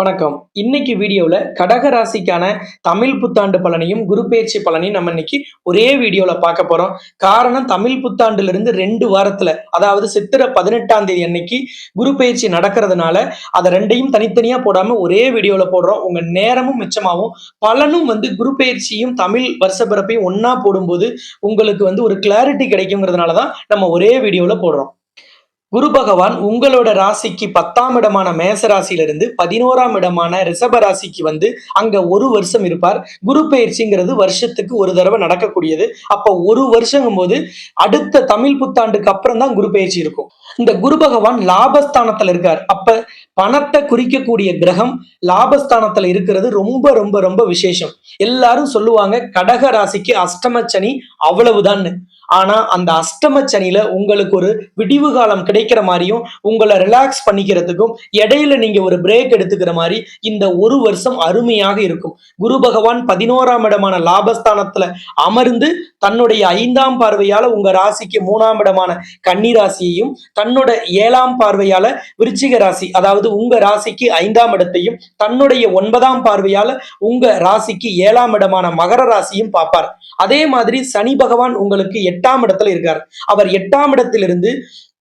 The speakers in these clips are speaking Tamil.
வணக்கம். இன்னைக்கு வீடியோவில் கடக ராசிக்கான தமிழ் புத்தாண்டு பலனையும் குரு பயிற்சி பலனையும் நம்ம இன்னைக்கு ஒரே வீடியோவில் பார்க்க போறோம். காரணம் தமிழ் புத்தாண்டுலேருந்து ரெண்டு வாரத்துல அதாவது சித்திரை பதினெட்டாம் தேதி அன்னைக்கு குரு பயிற்சி நடக்கிறதுனால அதை ரெண்டையும் தனித்தனியா போடாமல் ஒரே வீடியோவில் போடுறோம். உங்கள் நேரமும் மிச்சமாகும். பலனும் வந்து குரு பயிற்சியும் தமிழ் வருஷ பிறப்பையும் ஒன்றா போடும்போது உங்களுக்கு வந்து ஒரு கிளாரிட்டி கிடைக்குங்கிறதுனால தான் நம்ம ஒரே வீடியோவில் போடுறோம். குரு பகவான் உங்களோட ராசிக்கு பத்தாம் இடமான மேச ராசியிலிருந்து பதினோராம் இடமான ரிஷப ராசிக்கு வந்து அங்க ஒரு வருஷம் இருப்பார். குரு பயிற்சிங்கிறது வருஷத்துக்கு ஒரு தடவை நடக்கக்கூடியது. அப்ப ஒரு வருஷங்கும் போது அடுத்த தமிழ் புத்தாண்டுக்கு அப்புறம் தான் குரு பயிற்சி இருக்கும். இந்த குரு பகவான் லாபஸ்தானத்துல இருக்கார். அப்ப பணத்தை குறிக்கக்கூடிய கிரகம் லாபஸ்தானத்துல இருக்கிறது ரொம்ப ரொம்ப ரொம்ப விசேஷம். எல்லாரும் சொல்லுவாங்க கடக ராசிக்கு அஷ்டம சனி அவ்வளவுதான்னு. ஆனா அந்த அஷ்டம சனியில உங்களுக்கு ஒரு விடிவு காலம் கிடைக்கிற மாதிரியும் உங்களை ரிலாக்ஸ் பண்ணிக்கிறதுக்கும் இடையில நீங்க ஒரு பிரேக் எடுத்துக்கிற மாதிரி இந்த ஒரு வருஷம் அருமையாக இருக்கும். குரு பகவான் பதினோராம் இடமான லாபஸ்தானத்துல அமர்ந்து தன்னுடைய ஐந்தாம் பார்வையால உங்க ராசிக்கு மூணாம் இடமான கன்னி ராசியையும் தன்னோட ஏழாம் பார்வையால விருச்சிக ராசி அதாவது உங்க ராசிக்கு ஐந்தாம் இடத்தையும் தன்னுடைய ஒன்பதாம் பார்வையால உங்க ராசிக்கு ஏழாம் இடமான மகர ராசியும் பார்ப்பார். அதே மாதிரி சனி பகவான் உங்களுக்கு எட்டாம் இடத்துல இருக்கார். அவர் எட்டாம் இடத்திலிருந்து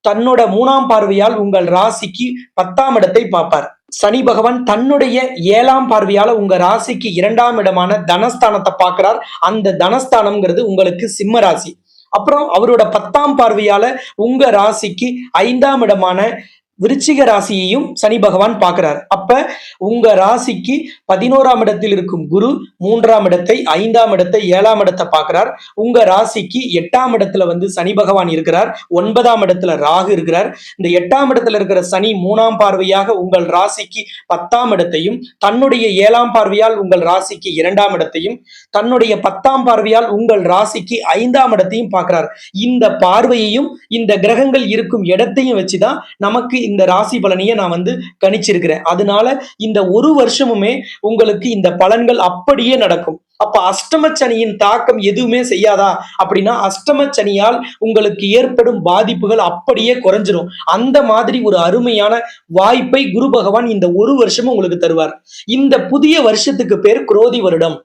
தன்னோட மூணாம் பார்வையால் உங்கள் ராசிக்கு பத்தாம் இடத்தை பார்ப்பார். சனி பகவான் தன்னுடைய ஏழாம் பார்வையால உங்க ராசிக்கு இரண்டாம் இடமான தனஸ்தானத்தை பார்க்கிறார். அந்த தனஸ்தானம்ங்கிறது உங்களுக்கு சிம்ம ராசி. அப்புறம் அவரோட பத்தாம் பார்வையால உங்க ராசிக்கு ஐந்தாம் இடமான விருச்சிக ராசியையும் சனி பகவான் பார்க்கிறார். அப்ப உங்க ராசிக்கு பதினோராம் இடத்தில் இருக்கும் குரு மூன்றாம் இடத்தை ஐந்தாம் இடத்தை ஏழாம் இடத்தை பார்க்கிறார். உங்க ராசிக்கு எட்டாம் இடத்துல வந்து சனி பகவான் இருக்கிறார். ஒன்பதாம் இடத்துல ராகு இருக்கிறார். இந்த எட்டாம் இடத்துல இருக்கிற சனி மூணாம் பார்வையாக உங்கள் ராசிக்கு பத்தாம் இடத்தையும் தன்னுடைய ஏழாம் பார்வையால் உங்கள் ராசிக்கு இரண்டாம் இடத்தையும் தன்னுடைய பத்தாம் பார்வையால் உங்கள் ராசிக்கு ஐந்தாம் இடத்தையும் பார்க்கிறார். இந்த பார்வையையும் இந்த கிரகங்கள் இருக்கும் இடத்தையும் வச்சுதான் நமக்கு இந்த ராசி பலனையை நான் வந்து கணிச்சிருக்கிறேன். அதனால இந்த ஒரு வருஷமுமே உங்களுக்கு இந்த பலன்கள் அப்படியே நடக்கும். அப்ப அஷ்டம சனியின் தாக்கம் எதுவுமே செய்யாதா? அப்படின்னா அஷ்டம சனியால் உங்களுக்கு ஏற்படும் பாதிப்புகள் அப்படியே குறைஞ்சிரும். அந்த மாதிரி ஒரு அருமையான வாய்ப்பை குரு பகவான் இந்த ஒரு வருஷமும் உங்களுக்கு தருவார். இந்த புதிய வருஷத்துக்கு பேர் குரோதி வருடம்.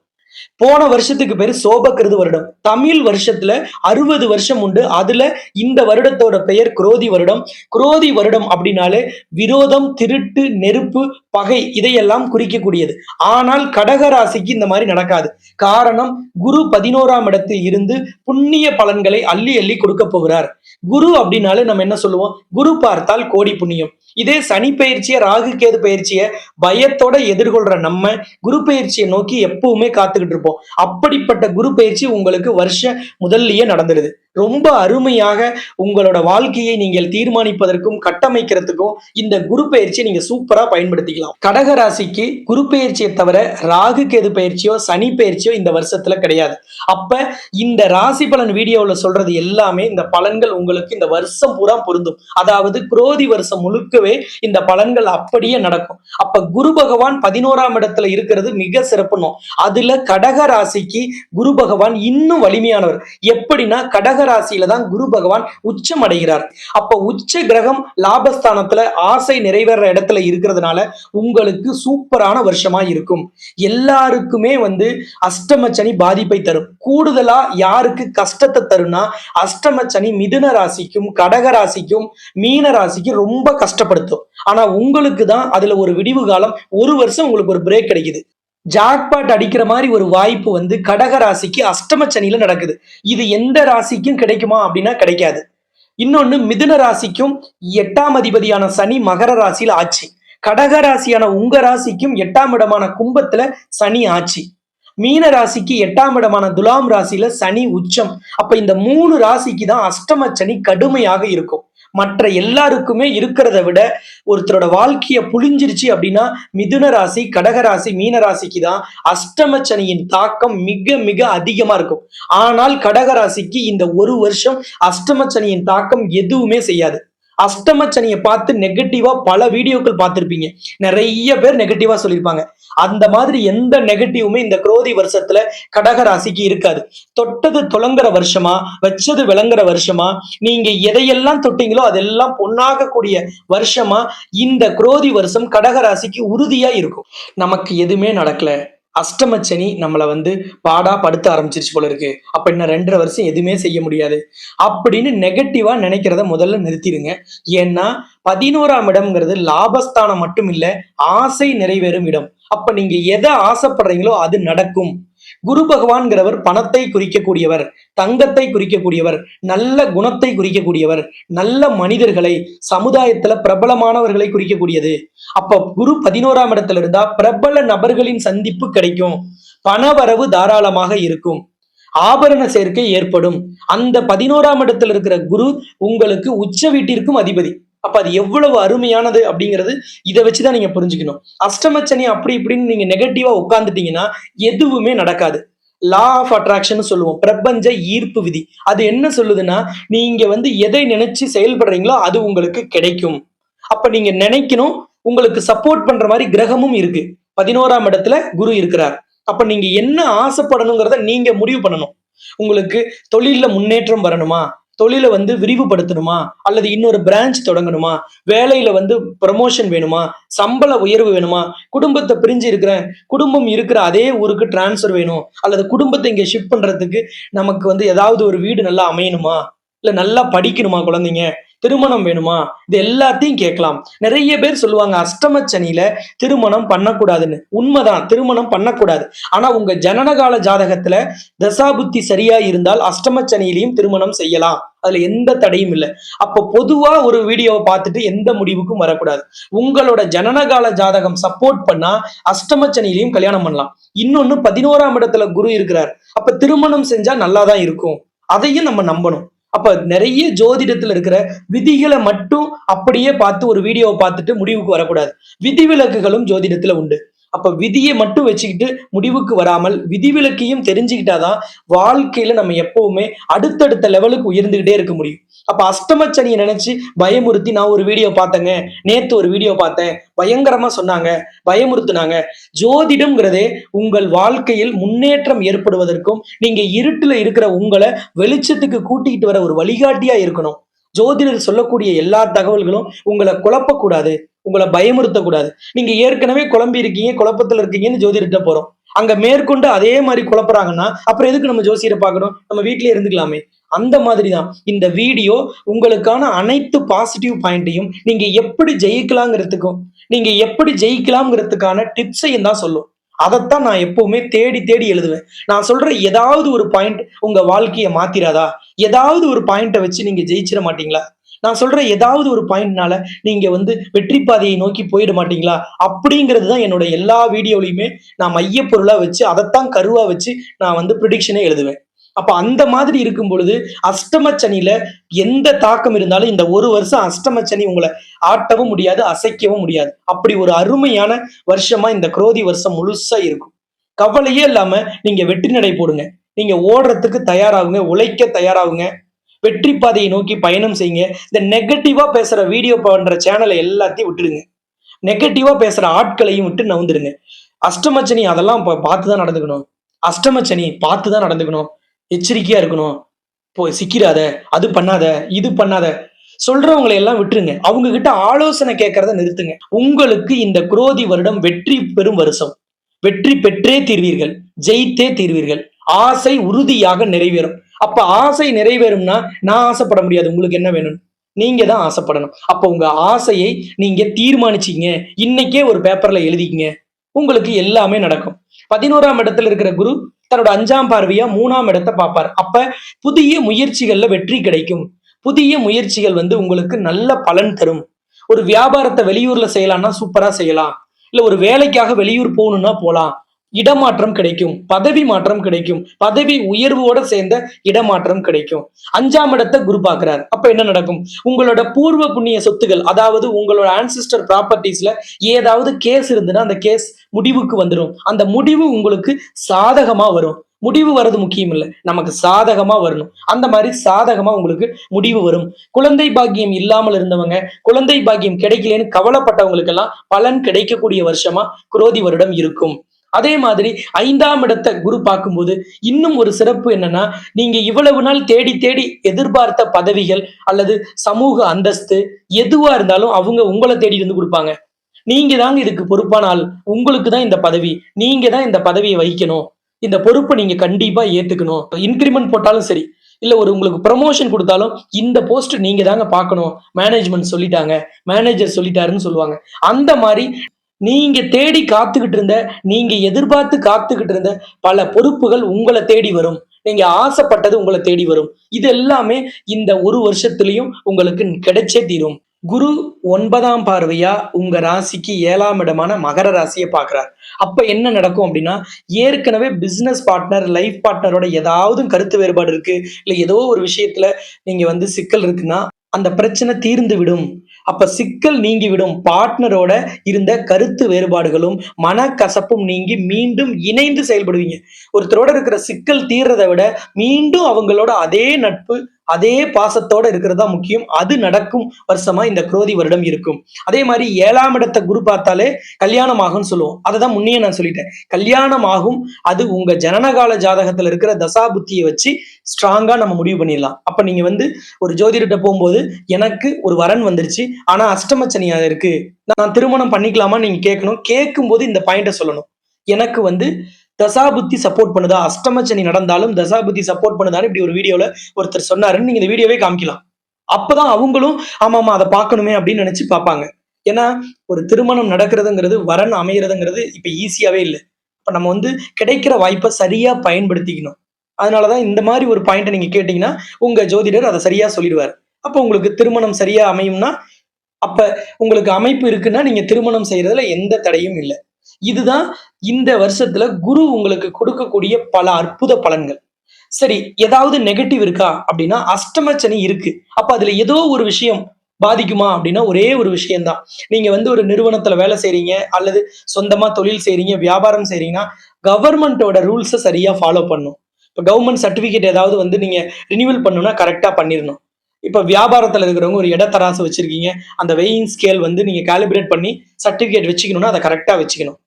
போன வருஷத்துக்கு பேர் சோபக்கிருது வருடம். தமிழ் வருஷத்துல அறுபது வருஷம் உண்டு. அதுல இந்த வருடத்தோட பெயர் குரோதி வருடம். குரோதி வருடம் அப்படின்னாலே விரோதம் திருட்டு நெருப்பு பகை இதையெல்லாம் குறிக்கக்கூடியது. ஆனால் கடக ராசிக்கு இந்த மாதிரி நடக்காது. காரணம் குரு பதினோராம் இடத்தில் இருந்து புண்ணிய பலன்களை அள்ளி அள்ளி கொடுக்க போகிறார். குரு அப்படின்னாலே நம்ம என்ன சொல்லுவோம்? குரு பார்த்தால் கோடி புண்ணியம். இதே சனி பயிற்சியை ராகு கேது பயிற்சியை பயத்தோட எதிர்கொள்ற நம்ம குரு பயிற்சியை நோக்கி எப்பவுமே காத்து பார்த்துக்கிட்டு இருப்போம். அப்படிப்பட்ட குரு பயிற்சி உங்களுக்கு வருஷ முதல்லயே நடந்துருது. ரொம்ப அருமையாக உங்களோட வாழ்க்கையை நீங்கள் தீர்மானிப்பதற்கும் கட்டமைக்கிறதுக்கும் இந்த குரு பயிற்சியை நீங்க சூப்பரா பயன்படுத்திக்கலாம். கடக ராசிக்கு குரு பயிற்சியை தவிர ராகு கேது பயிற்சியோ சனி பயிற்சியோ இந்த வருஷத்துல கிடையாது. அப்ப இந்த ராசி பலன் வீடியோவில் சொல்றது எல்லாமே இந்த பலன்கள் உங்களுக்கு இந்த வருஷம் பூரா பொருந்தும். அதாவது குரோதி வருஷம் முழுக்கவே இந்த பலன்கள் அப்படியே நடக்கும். அப்ப குரு பகவான் பதினோராம் இடத்துல இருக்கிறது மிக சிறப்புணும் அதுல கடக ராசிக்கு குரு பகவான் இன்னும் வலிமையானவர். எப்படின்னா கடக கடகராசியில தான் குரு பகவான் உச்சம் அடைகிறார். அப்ப உச்ச கிரகம் லாபஸ்தானத்துல ஆசை நிறைவேற இடத்துல இருக்கிறதுனால உங்களுக்கு சூப்பரான வருஷமா இருக்கும். எல்லாருக்குமே வந்து அஷ்டம சனி பாதிப்பை தரும். கூடுதலா யாருக்கு கஷ்டத்தை தரும்னா அஷ்டம சனி மிதுன ராசிக்கும் கடக ராசிக்கும் மீன ராசிக்கும் ரொம்ப கஷ்டப்படுத்தும். ஆனா உங்களுக்கு தான் அதுல ஒரு விடிவு காலம் ஒரு வருஷம் உங்களுக்கு ஒரு பிரேக் கிடைக்குது. ஜாக்பாட் அடிக்கிற மாதிரி ஒரு வாய்ப்பு வந்து கடக ராசிக்கு அஷ்டம சனியில நடக்குது. இது எந்த ராசிக்கும் கிடைக்குமா அப்படின்னா கிடைக்காது. இன்னொன்னு மிதுன ராசிக்கும் எட்டாம் அதிபதியான சனி மகர ராசியில ஆட்சி கடக ராசியான உங்க ராசிக்கும் எட்டாம் இடமான கும்பத்துல சனி ஆட்சி மீன ராசிக்கு எட்டாம் இடமான துலாம் ராசியில சனி உச்சம். அப்ப இந்த மூணு ராசிக்கு தான் அஷ்டம சனி கடுமையாக இருக்கும். மற்ற எல்லாருக்குமே இருக்கிறத விட ஒருத்தரோட வாழ்க்கைய புழிஞ்சிருச்சு அப்படின்னா மிதுன ராசி கடகராசி மீன ராசிக்கு தான் அஷ்டம சனியின் தாக்கம் மிக மிக அதிகமா இருக்கும். ஆனால் கடகராசிக்கு இந்த ஒரு வருஷம் அஷ்டம சனியின் தாக்கம் எதுவுமே செய்யாது. அஷ்டம சனியை பார்த்து நெகட்டிவா பல வீடியோக்கள் பார்த்திருப்பீங்க. நிறைய பேர் நெகட்டிவா சொல்லியிருப்பாங்க. அந்த மாதிரி எந்த நெகட்டிவுமே இந்த குரோதி வருஷத்துல கடக ராசிக்கு இருக்காது. தொட்டது துளங்குற வருஷமா வச்சது விளங்குற வருஷமா நீங்க எதையெல்லாம் தொட்டீங்களோ அதெல்லாம் பொண்ணாகக்கூடிய வருஷமா இந்த குரோதி வருஷம் கடக ராசிக்கு உறுதியா இருக்கும். நமக்கு எதுவுமே நடக்கல. அஷ்டமச்சனி நம்மளை வந்து பாடா படுத்த ஆரம்பிச்சிருச்சு போல இருக்கு. அப்ப இன்னும் ரெண்டரை வருஷம் எதுவுமே செய்ய முடியாது. அப்படின்னு நெகட்டிவா நினைக்கிறத முதல்ல நிறுத்திடுங்க. ஏன்னா பதினோராம் இடம்ங்கிறது லாபஸ்தானம் மட்டும் இல்ல ஆசை நிறைவேறும் இடம். அப்ப நீங்க எதை ஆசைப்படுறீங்களோ அது நடக்கும். குரு பகவான்கிறவர் பணத்தை குறிக்கக்கூடியவர் தங்கத்தை குறிக்கக்கூடியவர் நல்ல குணத்தை குறிக்கக்கூடியவர் நல்ல மனிதர்களை சமுதாயத்துல பிரபலமானவர்களை குறிக்கக்கூடியது. அப்ப குரு பதினோராம் இடத்துல இருந்தா பிரபல நபர்களின் சந்திப்பு கிடைக்கும். பணவரவு தாராளமாக இருக்கும். ஆபரண சேர்க்கை ஏற்படும். அந்த பதினோராம் இடத்துல இருக்கிற குரு உங்களுக்கு உச்ச வீட்டிற்கும் அதிபதி. அப்ப அது எவ்வளவு அருமையானது அப்படிங்கிறது இதை வச்சுதான் நீங்க புரிஞ்சுக்கணும். அஷ்டமச்சனி அப்படி இப்படின்னு நீங்க நெகட்டிவா உட்காந்துட்டீங்கன்னா எதுவுமே நடக்காது. லா ஆஃப் அட்ராக்ஷன் சொல்லுவோம். பிரபஞ்ச ஈர்ப்பு விதி. அது என்ன சொல்லுதுன்னா நீங்க வந்து எதை நினைச்சு செயல்படுறீங்களோ அது உங்களுக்கு கிடைக்கும். அப்ப நீங்க நினைக்கணும் உங்களுக்கு சப்போர்ட் பண்ற மாதிரி கிரகமும் இருக்கு. பதினோராம் இடத்துல குரு இருக்கிறார். அப்ப நீங்க என்ன ஆசைப்படணுங்கிறத நீங்க முடிவு பண்ணணும். உங்களுக்கு தொழில்ல முன்னேற்றம் வரணுமா? தொழிலை வந்து விரிவுபடுத்தணுமா? அல்லது இன்னொரு பிரான்ச் தொடங்கணுமா? வேலையில வந்து ப்ரமோஷன் வேணுமா? சம்பள உயர்வு வேணுமா? குடும்பத்தை பிரிஞ்சு இருக்கிறேன் குடும்பம் இருக்கிற அதே ஊருக்கு டிரான்ஸ்ஃபர் வேணும். அல்லது குடும்பத்தை இங்கே ஷிஃப்ட் பண்றதுக்கு நமக்கு வந்து ஏதாவது ஒரு வீடு நல்லா அமையணுமா? இல்லை நல்லா படிக்கணுமா குழந்தைங்க? திருமணம் வேணுமா? இது எல்லாத்தையும் கேட்கலாம். நிறைய பேர் சொல்லுவாங்க அஷ்டம சனியில திருமணம் பண்ணக்கூடாதுன்னு. உண்மைதான் திருமணம் பண்ணக்கூடாது. ஆனா உங்க ஜனனகால ஜாதகத்துல தசாபுத்தி சரியா இருந்தால் அஷ்டம சனியிலையும் திருமணம் செய்யலாம். அதுல எந்த தடையும் இல்லை. அப்போ பொதுவா ஒரு வீடியோவை பார்த்துட்டு எந்த முடிவுக்கும் வரக்கூடாது. உங்களோட ஜனனகால ஜாதகம் சப்போர்ட் பண்ணா அஷ்டமச்சனியிலையும் கல்யாணம் பண்ணலாம். இன்னொன்னு பதினோராம் இடத்துல குரு இருக்கிறார். அப்ப திருமணம் செஞ்சா நல்லாதான் இருக்கும். அதையும் நம்ம நம்பணும். அப்ப நிறைய ஜோதிடத்துல இருக்கிற விதிகளை மட்டும் அப்படியே பார்த்து ஒரு வீடியோவை பார்த்துட்டு முடிவுக்கு வரக்கூடாது. விதிவிலக்குகளும் ஜோதிடத்துல உண்டு. அப்ப விதியை மட்டும் வச்சுக்கிட்டு முடிவுக்கு வராமல் விதிவிலக்கையும் தெரிஞ்சுக்கிட்டாதான் வாழ்க்கையில நம்ம எப்பவுமே அடுத்தடுத்த லெவலுக்கு உயர்ந்துகிட்டே இருக்க முடியும். அப்ப அஷ்டமச்சனியை நினைச்சு பயமுறுத்தி நான் ஒரு வீடியோ பார்த்தேங்க. நேத்து ஒரு வீடியோ பார்த்தேன். பயங்கரமா சொன்னாங்க. பயமுறுத்துனாங்க. ஜோதிடம்ங்கிறதே உங்கள் வாழ்க்கையில் முன்னேற்றம் ஏற்படுவதற்கும் நீங்க இருட்டுல இருக்கிற உங்களை வெளிச்சத்துக்கு கூட்டிகிட்டு வர ஒரு வழிகாட்டியா இருக்கணும். ஜோதிடர் சொல்லக்கூடிய எல்லா தகவல்களும் உங்களை குழப்பக்கூடாது உங்களை பயமுறுத்தக்கூடாது. நீங்க ஏற்கனவே குழம்பி இருக்கீங்க குழப்பத்துல இருக்கீங்கன்னு ஜோதிடர்கிட்ட போறோம். அங்க மேற்கொண்டு அதே மாதிரி குழப்புறாங்கன்னா அப்புறம் எதுக்கு நம்ம ஜோசியரை பார்க்கணும்? நம்ம வீட்லயே இருந்துக்கலாமே. அந்த மாதிரி தான் இந்த வீடியோ உங்களுக்கான அனைத்து பாசிட்டிவ் பாயிண்ட்டையும் நீங்க எப்படி ஜெயிக்கலாங்கிறதுக்கும் நீங்க எப்படி ஜெயிக்கலாம்ங்கிறதுக்கான டிப்ஸையும் தான் சொல்லும். அதைத்தான் நான் எப்பவுமே தேடி தேடி எழுதுவேன். நான் சொல்ற ஏதாவது ஒரு பாயிண்ட் உங்க வாழ்க்கையை மாத்திராதா? ஏதாவது ஒரு பாயிண்ட்டை வச்சு நீங்க ஜெயிச்சிட மாட்டீங்களா? நான் சொல்ற ஏதாவது ஒரு பாயிண்ட்னால நீங்க வந்து வெற்றி பாதையை நோக்கி போயிட மாட்டீங்களா? அப்படிங்கிறது தான் என்னோட எல்லா வீடியோலையுமே நான் மையப்பொருளா வச்சு அதைத்தான் கருவா வச்சு நான் வந்து ப்ரிடிக்ஷனே எழுதுவேன். அப்ப அந்த மாதிரி இருக்கும் பொழுது அஷ்டம சனியில எந்த தாக்கம் இருந்தாலும் இந்த ஒரு வருஷம் அஷ்டம சனி உங்களை ஆட்டவும் முடியாது அசைக்கவும் முடியாது. அப்படி ஒரு அருமையான வருஷமா இந்த குரோதி வருஷம் முழுசா இருக்கும். கவலையே இல்லாம நீங்க வெற்றி நடை போடுங்க. நீங்க ஓடுறதுக்கு தயாராகுங்க உழைக்க தயாராகுங்க. வெற்றி பாதையை நோக்கி பயணம் செய்யுங்க. இந்த நெகட்டிவா பேசுற வீடியோ பண்ற சேனலை எல்லாத்தையும் விட்டுடுங்க. நெகட்டிவா பேசுற ஆட்களையும் விட்டு நவுந்துருங்க அஷ்டமச்சனி அதெல்லாம் பா- பார்த்து தான் நடந்துக்கணும். அஷ்டமச்சனி பார்த்து தான் நடந்துக்கணும். எச்சரிக்கையா இருக்கணும். போ சிக்கிறாத அது பண்ணாத இது பண்ணாத. சொல்றவங்களை எல்லாம் விட்டுருங்க. அவங்க கிட்ட ஆலோசனை கேட்கறத நிறுத்துங்க. உங்களுக்கு இந்த குரோதி வருடம் வெற்றி பெறும் வருஷம். வெற்றி பெற்றே தீர்வீர்கள். ஜெயித்தே தீர்வீர்கள். ஆசை உறுதியாக நிறைவேறும். அப்ப ஆசை நிறைவேறும்னா நான் ஆசைப்பட முடியாது. உங்களுக்கு என்ன வேணும் நீங்க தான் ஆசைப்படணும். அப்ப உங்க ஆசையை நீங்க தீர்மானிச்சிங்க இன்னைக்கே ஒரு பேப்பர்ல எழுதிக்கங்க. உங்களுக்கு எல்லாமே நடக்கும். பதினோராம் இடத்துல இருக்கிற குரு தன்னோட அஞ்சாம் பார்வையா மூணாம் இடத்தை பார்ப்பார். அப்ப புதிய முயற்சிகள்ல வெற்றி கிடைக்கும். புதிய முயற்சிகள் வந்து உங்களுக்கு நல்ல பலன் தரும். ஒரு வியாபாரத்தை வெளியூர்ல செய்யலாம்னா சூப்பரா செய்யலாம். இல்ல ஒரு வேலைக்காக வெளியூர் போகணும்னா போலாம். இடமாற்றம் கிடைக்கும் பதவி மாற்றம் கிடைக்கும் பதவி உயர்வோட சேர்ந்த இடமாற்றம் கிடைக்கும். அஞ்சாம் இடத்தை குரு பாக்குறாரு அப்ப என்ன நடக்கும்? உங்களோட பூர்வ புண்ணிய சொத்துகள் அதாவது உங்களோட ஆன்சிஸ்டர் ப்ராப்பர்ட்டிஸ்ல ஏதாவது கேஸ் இருந்துன்னா அந்த கேஸ் முடிவுக்கு வந்துடும் அந்த முடிவு உங்களுக்கு சாதகமா வரும். முடிவு வர்றது முக்கியம் இல்லை. நமக்கு சாதகமா வரணும். அந்த மாதிரி சாதகமா உங்களுக்கு முடிவு வரும். குழந்தை பாக்கியம் இல்லாமல் இருந்தவங்க குழந்தை பாக்கியம் கிடைக்கலன்னு கவலைப்பட்டவங்களுக்கெல்லாம் பலன் கிடைக்கக்கூடிய வருஷமா குரோதி வருடம் இருக்கும். அதே மாதிரி ஐந்தாம் இடத்தை குரு பார்க்கும்போது இன்னும் ஒரு சிறப்பு என்னன்னா நீங்க இவ்வளவு நாள் தேடி தேடி எதிர்பார்த்த பதவிகள் அல்லது சமூக அந்தஸ்து எதுவா இருந்தாலும் அவங்க உங்களை தேடி வந்து கொடுப்பாங்க. நீங்க தாங்க இதுக்கு பொறுப்பான ஆள். உங்களுக்கு தான் இந்த பதவி. நீங்க தான் இந்த பதவியை வகிக்கணும். இந்த பொறுப்பை நீங்க கண்டிப்பா ஏத்துக்கணும். இன்கிரிமெண்ட் போட்டாலும் சரி இல்ல ஒரு உங்களுக்கு ப்ரமோஷன் கொடுத்தாலும் இந்த போஸ்ட் நீங்க தாங்க பார்க்கணும். மேனேஜ்மெண்ட் சொல்லிட்டாங்க. மேனேஜர் சொல்லிட்டாருன்னு சொல்லுவாங்க. அந்த மாதிரி நீங்க தேடி காத்துக்கிட்டு இருந்த நீங்க எதிர்பார்த்து காத்துக்கிட்டு இருந்த பல பொறுப்புகள் உங்களை தேடி வரும். நீங்க ஆசைப்பட்டது உங்களை தேடி வரும். இது எல்லாமே இந்த ஒரு வருஷத்துலயும் உங்களுக்கு கிடைச்சே தீரும். குரு ஒன்பதாம் பார்வையா உங்க ராசிக்கு ஏழாம் இடமான மகர ராசியை பார்க்கிறார். அப்ப என்ன நடக்கும் அப்படின்னா ஏற்கனவே பிசினஸ் பார்ட்னர் லைஃப் பார்ட்னரோட ஏதாவது கருத்து வேறுபாடு இருக்கு. இல்ல ஏதோ ஒரு விஷயத்துல நீங்க வந்து சிக்கல் இருக்குன்னா அந்த பிரச்சனை தீர்ந்து விடும். அப்ப சிக்கல் நீங்கி விடும் பார்ட்னரோட இருந்த கருத்து வேறுபாடுகளும் மனக்கசப்பும் நீங்கி மீண்டும் இணைந்து செயல்படுவீங்க. ஒருத்தரோட இருக்கிற சிக்கல் தீர்றதை விட மீண்டும் அவங்களோட அதே நட்பு அதே பாசத்தோட இருக்கிறதா முக்கியம். அது நடக்கும் வருஷமா இந்த குரோதி வருடம் இருக்கும். அதே மாதிரி ஏழாம் இடத்தை குரு பார்த்தாலே கல்யாணம் ஆகும்னு சொல்லுவோம். அதை தான் முன்னே நான் சொல்லிட்டேன். கல்யாணம் ஆகும் அது உங்க ஜனனகால ஜாதகத்துல இருக்கிற தசா புத்தியை வச்சு ஸ்ட்ராங்கா நம்ம முடிவு பண்ணிடலாம். அப்ப நீங்க வந்து ஒரு ஜோதிடர்கிட்ட போகும்போது எனக்கு ஒரு வரன் வந்துருச்சு. ஆனா அஷ்டமச்சனியா இருக்கு. நான் திருமணம் பண்ணிக்கலாமா நீங்க கேட்கணும். கேட்கும்போது இந்த பாயிண்ட சொல்லணும். எனக்கு வந்து தசாபுத்தி சப்போர்ட் பண்ணுதா? அஷ்டமச்சனி நடந்தாலும் தசாபுத்தி சப்போர்ட் பண்ணுதான்னு இப்படி ஒரு வீடியோல ஒருத்தர் சொன்னாருன்னு நீங்க இந்த வீடியோவே காமிக்கலாம். அப்பதான் அவங்களும் ஆமா ஆமா அதை பார்க்கணுமே அப்படின்னு நினைச்சு பார்ப்பாங்க. ஏன்னா ஒரு திருமணம் நடக்கிறதுங்கிறது வரன் அமைகிறதுங்கிறது இப்ப ஈஸியாவே இல்லை. இப்ப நம்ம வந்து கிடைக்கிற வாய்ப்பை சரியா பயன்படுத்திக்கணும். அதனாலதான் இந்த மாதிரி ஒரு பாயிண்ட்டை நீங்க கேட்டீங்கன்னா உங்க ஜோதிடர் அதை சரியா சொல்லிடுவார். அப்போ உங்களுக்கு திருமணம் சரியா அமையும்னா அப்ப உங்களுக்கு அமைப்பு இருக்குன்னா நீங்க திருமணம் செய்யறதுல எந்த தடையும் இல்லை. இதுதான் இந்த வருஷத்துல குரு உங்களுக்கு கொடுக்கக்கூடிய பல அற்புத பலன்கள். சரி ஏதாவது நெகட்டிவ் இருக்கா அப்படின்னா அஷ்டமச்சனி இருக்கு. அப்ப அதுல ஏதோ ஒரு விஷயம் பாதிக்குமா அப்படின்னா ஒரே ஒரு விஷயம்தான். நீங்க வந்து ஒரு நிறுவனத்துல வேலை செய்றீங்க அல்லது சொந்தமா தொழில் செய்றீங்க வியாபாரம் செய்றீங்கன்னா கவர்மெண்டோட ரூல்ஸை சரியா ஃபாலோ பண்ணும் இப்போ கவர்மெண்ட் சர்டிபிகேட் ஏதாவது வந்து நீங்க ரினியூவல் பண்ணணும்னா கரெக்டா பண்ணிடணும். இப்போ வியாபாரத்தில் இருக்கிறவங்க ஒரு இடத்தராசு வச்சிருக்கீங்க அந்த வெயிங் ஸ்கேல் வந்து நீங்கள் காலிபிரேட் பண்ணி சர்டிஃபிகேட் வச்சுக்கணும்னா அதை கரெக்டாக வச்சுக்கணும்.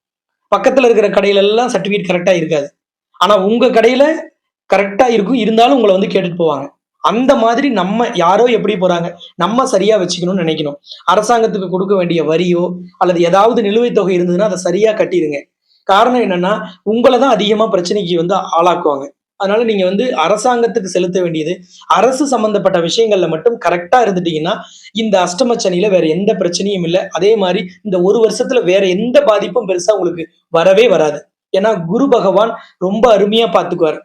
பக்கத்தில் இருக்கிற கடையில எல்லாம் கரெக்டாக இருக்காது. ஆனால் உங்கள் கடையில் கரெக்டாக இருக்கும் இருந்தாலும் உங்களை வந்து கேட்டுட்டு போவாங்க. அந்த மாதிரி நம்ம யாரோ எப்படி போறாங்க நம்ம சரியா வச்சுக்கணும்னு நினைக்கணும். அரசாங்கத்துக்கு கொடுக்க வேண்டிய வரியோ அல்லது ஏதாவது நிலுவைத் தொகை இருந்ததுன்னா அதை சரியா கட்டிடுங்க. காரணம் என்னன்னா உங்களை தான் அதிகமா பிரச்சனைக்கு வந்து ஆளாக்குவாங்க. அதனால நீங்க வந்து அரசாங்கத்துக்கு செலுத்த வேண்டியது அரசு சம்பந்தப்பட்ட விஷயங்கள்ல மட்டும் கரெக்டா இருந்துட்டீங்கன்னா இந்த அஷ்டமச்சனியில வேற எந்த பிரச்சனையும் இல்லை. அதே மாதிரி இந்த ஒரு வருஷத்துல வேற எந்த பாதிப்பும் பெருசா உங்களுக்கு வரவே வராது. ஏன்னா குரு பகவான் ரொம்ப அருமையா பாத்துக்குவார்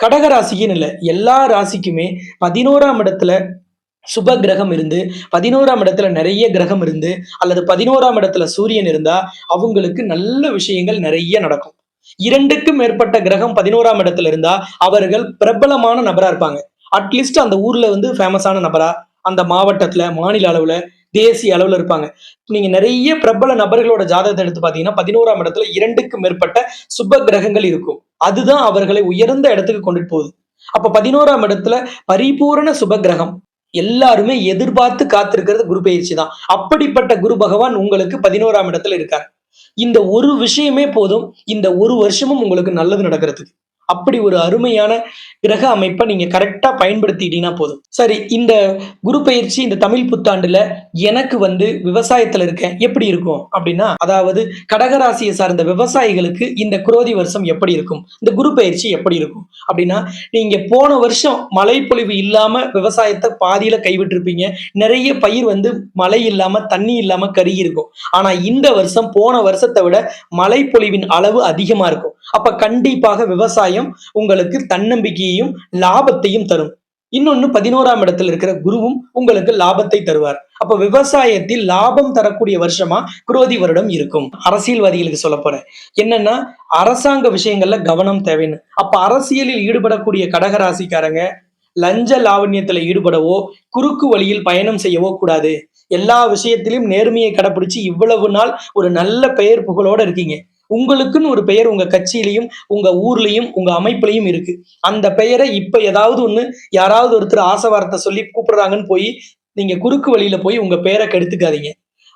கடக ராசிக்குன்னு இல்லை எல்லா ராசிக்குமே பதினோராம் இடத்துல சுப கிரகம் இருந்து பதினோராம் இடத்துல நிறைய கிரகம் இருந்து அல்லது பதினோராம் இடத்துல சூரியன் இருந்தா அவங்களுக்கு நல்ல விஷயங்கள் நிறைய நடக்கும். இரண்டுக்கும் மேற்பட்ட கிரகம் பதினோராம் இடத்துல இருந்தா அவர்கள் பிரபலமான நபரா இருப்பாங்க. அட்லீஸ்ட் அந்த ஊர்ல வந்து ஃபேமஸான நபரா அந்த மாவட்டத்துல மாநில அளவுல தேசிய அளவுல இருப்பாங்க. நீங்க நிறைய பிரபல நபர்களோட ஜாதகத்தை எடுத்து பாத்தீங்கன்னா பதினோராம் இடத்துல இரண்டுக்கு மேற்பட்ட சுப கிரகங்கள் இருக்கும். அதுதான் அவர்களை உயர்ந்த இடத்துக்கு கொண்டுட்டு போகுது. அப்ப பதினோராம் இடத்துல பரிபூரண சுப கிரகம். எல்லாருமே எதிர்பார்த்து காத்திருக்கிறது குரு பயிற்சி தான். அப்படிப்பட்ட குரு பகவான் உங்களுக்கு பதினோராம் இடத்துல இருக்காரு. இந்த ஒரு விஷயமே போதும். இந்த ஒரு வருஷமும் உங்களுக்கு நல்லது நடக்கிறதுக்கு. அப்படி ஒரு அருமையான கிரக அமைப்பை நீங்க கரெக்டா பயன்படுத்திட்டீங்கன்னா போதும். சரி இந்த குரு பயிற்சி இந்த தமிழ் புத்தாண்டுல எனக்கு வந்து விவசாயத்துல இருக்கேன். எப்படி இருக்கும்? அப்படின்னா அதாவது கடகராசியை சார்ந்த விவசாயிகளுக்கு இந்த குரோதி வருஷம் எப்படி இருக்கும்? இந்த குரு பயிற்சி எப்படி இருக்கும்? அப்படின்னா நீங்க போன வருஷம் மழை பொழிவு இல்லாம விவசாயத்தை பாதியில கைவிட்டிருப்பீங்க. நிறைய பயிர் வந்து மழை இல்லாம தண்ணி இல்லாம கருகி இருக்கும். ஆனா இந்த வருஷம் போன வருஷத்தை விட மழை பொழிவின் அளவு அதிகமா இருக்கும். அப்ப கண்டிப்பாக விவசாயம் உங்களுக்கு தன்னம்பிக்கையையும் லாபத்தையும் தரும். இன்னொன்னு பதினோராம் இடத்துல இருக்கிற குருவும் உங்களுக்கு லாபத்தை தருவார். அப்ப விவசாயத்தில் லாபம் தரக்கூடிய வருஷமா குரோதி வருடம் இருக்கும். அரசியல்வாதிகளுக்கு சொல்ல போறேன். என்னன்னா அரசாங்க விஷயங்கள்ல கவனம் தேவைன்னு. அப்ப அரசியலில் ஈடுபடக்கூடிய கடகராசிக்காரங்க லஞ்ச லாவண்யத்துல ஈடுபடவோ குறுக்கு வழியில் பயணம் செய்யவோ கூடாது. எல்லா விஷயத்திலும் நேர்மையை கடைபிடிச்சு இவ்வளவு நாள் ஒரு நல்ல பெயர் புகழோட இருக்கீங்க. உங்களுக்குன்னு ஒரு பெயர் உங்க கட்சியிலையும் உங்க ஊர்லயும் உங்க அமைப்புலையும் இருக்கு. அந்த பெயரை இப்ப ஏதாவது ஒண்ணு யாராவது ஒருத்தர் ஆசை வார்த்தை சொல்லி கூப்பிடுறாங்கன்னு போய் நீங்க குறுக்கு வழியில போய் உங்க பெயரை கெடுத்துக்காதீங்க.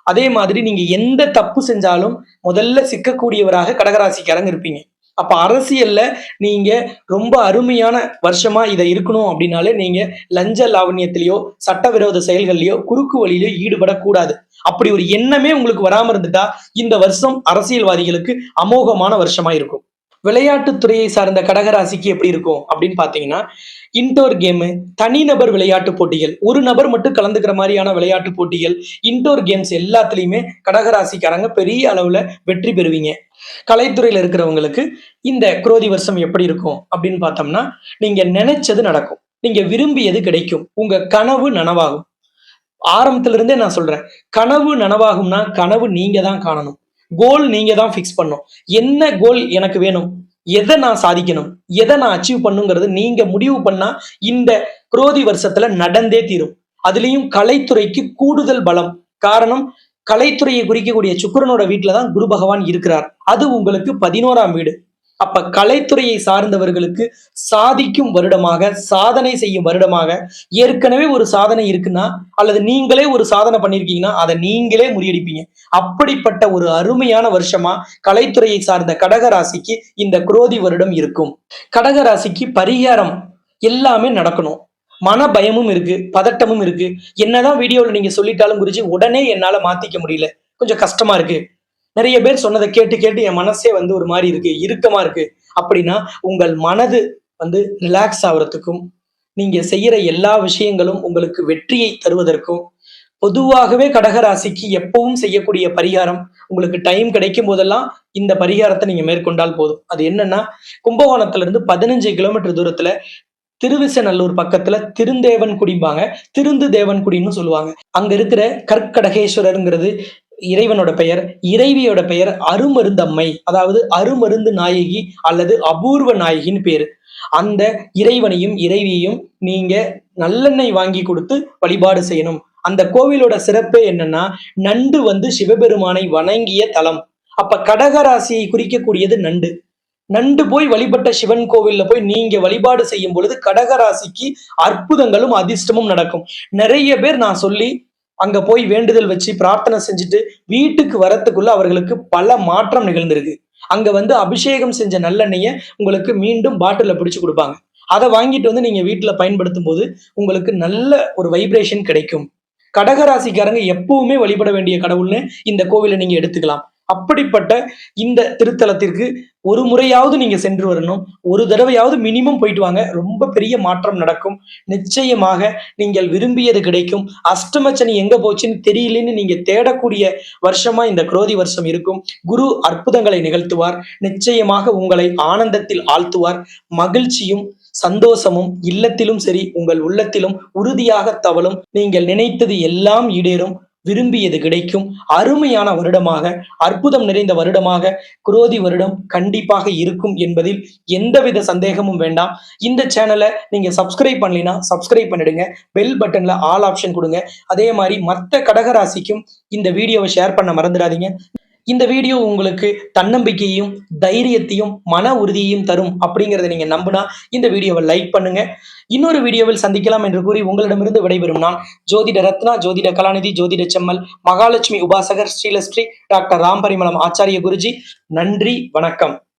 அதே மாதிரி நீங்க எந்த தப்பு செஞ்சாலும் முதல்ல சிக்கக்கூடியவராக கடகராசிக்காரங்க இருப்பீங்க. அப்ப அரசியல்ல நீங்க ரொம்ப அருமையான வருஷமா இதை இருக்கணும் அப்படின்னாலே நீங்க லஞ்ச லாவண்யத்திலேயோ சட்டவிரோத செயல்கள்லயோ குறுக்கு வழியிலயோ ஈடுபடக்கூடாது. அப்படி ஒரு எண்ணமே உங்களுக்கு வராம இருந்துட்டா இந்த வருஷம் அரசியல்வாதிகளுக்கு அமோகமான வருஷமா இருக்கும். விளையாட்டுத்துறையை சார்ந்த கடகராசிக்கு எப்படி இருக்கும் அப்படின்னு பாத்தீங்கன்னா இன்டோர் கேமு தனிநபர் விளையாட்டு போட்டிகள் ஒரு நபர் மட்டும் கலந்துக்கிற மாதிரியான விளையாட்டு போட்டிகள் இன்டோர் கேம்ஸ் எல்லாத்துலேயுமே கடகராசிக்காரங்க பெரிய அளவில் வெற்றி பெறுவீங்க. கலைத்துறையில் இருக்கிறவங்களுக்கு இந்த குரோதி வருஷம் எப்படி இருக்கும் அப்படின்னு பார்த்தோம்னா நீங்கள் நினைச்சது நடக்கும். நீங்கள் விரும்பியது கிடைக்கும். உங்கள் கனவு நனவாகும். ஆரம்பத்திலிருந்தே நான் சொல்கிறேன் கனவு நனவாகும்னா கனவு நீங்கள் தான் காணணும். கோல் நீங்க தான் ஃபிக்ஸ் பண்ணும் என்ன கோல் எனக்கு வேணும்? எதை நான் சாதிக்கணும்? எதை நான் அச்சீவ் பண்ணுங்கிறது நீங்க முடிவு பண்ணா இந்த குரோதி வருஷத்துல நடந்தே தீரும். அதுலயும் கலைத்துறைக்கு கூடுதல் பலம். காரணம் கலைத்துறையை குறிக்கக்கூடிய சுக்கிரனோட வீட்டுல தான் குரு பகவான் இருக்கிறார். அது உங்களுக்கு பதினோராம் வீடு. அப்ப கலைத்துறையை சார்ந்தவர்களுக்கு சாதிக்கும் வருடமாக சாதனை செய்யும் வருடமாக ஏற்கனவே ஒரு சாதனை இருக்குன்னா அல்லது நீங்களே ஒரு சாதனை பண்ணிருக்கீங்கன்னா அதை நீங்களே முறியடிப்பீங்க. அப்படிப்பட்ட ஒரு அருமையான வருஷமா கலைத்துறையை சார்ந்த கடகராசிக்கு இந்த குரோதி வருடம் இருக்கும். கடகராசிக்கு பரிகாரம் எல்லாமே நடக்கணும். மன பயமும் இருக்கு பதட்டமும் இருக்கு. என்னதான் வீடியோவில் நீங்க சொல்லிட்டாலும் குறிச்சு உடனே என்னால மாத்திக்க முடியல. கொஞ்சம் கஷ்டமா இருக்கு. நிறைய பேர் சொன்னதை கேட்டு கேட்டு என் மனசே வந்து ஒரு மாதிரி இருக்கு இறுக்கமா இருக்கு. அப்படின்னா உங்கள் மனது வந்து ரிலாக்ஸ் ஆகுறதுக்கும் நீங்க செய்யற எல்லா விஷயங்களும் உங்களுக்கு வெற்றியை தருவதற்கும் பொதுவாகவே கடகராசிக்கு எப்பவும் செய்யக்கூடிய பரிகாரம் உங்களுக்கு டைம் கிடைக்கும் போதெல்லாம் இந்த பரிகாரத்தை நீங்க மேற்கொண்டால் போதும். அது என்னன்னா கும்பகோணத்துல இருந்து பதினஞ்சு கிலோமீட்டர் தூரத்துல திருவிசநல்லூர் பக்கத்துல திருந்தேவன் குடிம்பாங்க திருந்து தேவன்குடின்னு சொல்லுவாங்க. அங்க இருக்கிற கற்கடகேஸ்வரருங்கிறது இறைவனோட பெயர் இறைவியோட பெயர் அருமருந்தம்மை அதாவது அருமருந்து நாயகி அல்லது அபூர்வ நாயகின்னு பேரு. அந்த இறைவனையும் இறைவியையும் நீங்க நல்லெண்ணெய் வாங்கி கொடுத்து வழிபாடு செய்யணும். அந்த கோவிலோட சிறப்பு என்னன்னா நண்டு வந்து சிவபெருமானை வணங்கிய தலம். அப்ப கடகராசியை குறிக்கக்கூடியது நண்டு. நண்டு போய் வழிபட்ட சிவன் கோவில்ல போய் நீங்க வழிபாடு செய்யும் பொழுது கடகராசிக்கு அற்புதங்களும் அதிர்ஷ்டமும் நடக்கும். நிறைய பேர் நான் சொல்லி அங்க போய் வேண்டுதல் வச்சு பிரார்த்தனை செஞ்சுட்டு வீட்டுக்கு வரத்துக்குள்ள அவர்களுக்கு பல மாற்றம் நிகழ்ந்திருக்கு. அங்க வந்து அபிஷேகம் செஞ்ச நல்லெண்ணெய உங்களுக்கு மீண்டும் பாட்டில பிடிச்சு கொடுப்பாங்க. அதை வாங்கிட்டு வந்து நீங்க வீட்டுல பயன்படுத்தும் போது உங்களுக்கு நல்ல ஒரு வைப்ரேஷன் கிடைக்கும். கடகராசிக்காரங்க எப்பவுமே வழிபட வேண்டிய கடவுள்னு இந்த கோவிலை நீங்க எடுத்துக்கலாம். அப்படிப்பட்ட இந்த திருத்தலத்திற்கு ஒரு முறையாவது நீங்க சென்று வரணும். ஒரு தடவையாவது மினிமம் போயிட்டு வாங்க. ரொம்ப பெரிய மாற்றம் நடக்கும். நிச்சயமாக நீங்கள் விரும்பியது கிடைக்கும். அஷ்டமச்சனி எங்க போச்சுன்னு தெரியலன்னு நீங்க தேடக்கூடிய வருஷமா இந்த குரோதி வருஷம் இருக்கும். குரு அற்புதங்களை நிகழ்த்துவார். நிச்சயமாக உங்களை ஆனந்தத்தில் ஆழ்த்துவார். மகிழ்ச்சியும் சந்தோஷமும் இல்லத்திலும் சரி உங்கள் உள்ளத்திலும் உறுதியாக தவளும் நீங்கள் நினைத்தது எல்லாம் ஈடேறும். விரும்பியது கிடைக்கும். அருமையான வருடமாக அற்புதம் நிறைந்த வருடமாக குரோதி வருடம் கண்டிப்பாக இருக்கும் என்பதில் எந்தவித சந்தேகமும் வேண்டாம். இந்த சேனலை நீங்க சப்ஸ்கிரைப் பண்ணலைன்னா சப்ஸ்கிரைப் பண்ணிடுங்க. பெல் பட்டன்ல ஆல் ஆப்ஷன் கொடுங்க. அதே மாதிரி மற்ற கடகராசிக்கும் இந்த வீடியோவை ஷேர் பண்ண மறந்துடாதீங்க. இந்த வீடியோ உங்களுக்கு தன்னம்பிக்கையும் தைரியத்தையும் மன உறுதியையும் தரும் அப்படிங்கிறத நீங்க நம்பினா இந்த வீடியோவை லைக் பண்ணுங்க. இன்னொரு வீடியோவில் சந்திக்கலாம் என்று கூறி உங்களிடமிருந்து விடைபெறும் நான் ஜோதிட ரத்னா ஜோதிட கலாநிதி ஜோதிட செம்மல் மகாலட்சுமி உபாசகர் ஸ்ரீலஸ்ரீ டாக்டர் ராம்பரிமலம் ஆச்சாரிய குருஜி. நன்றி வணக்கம்.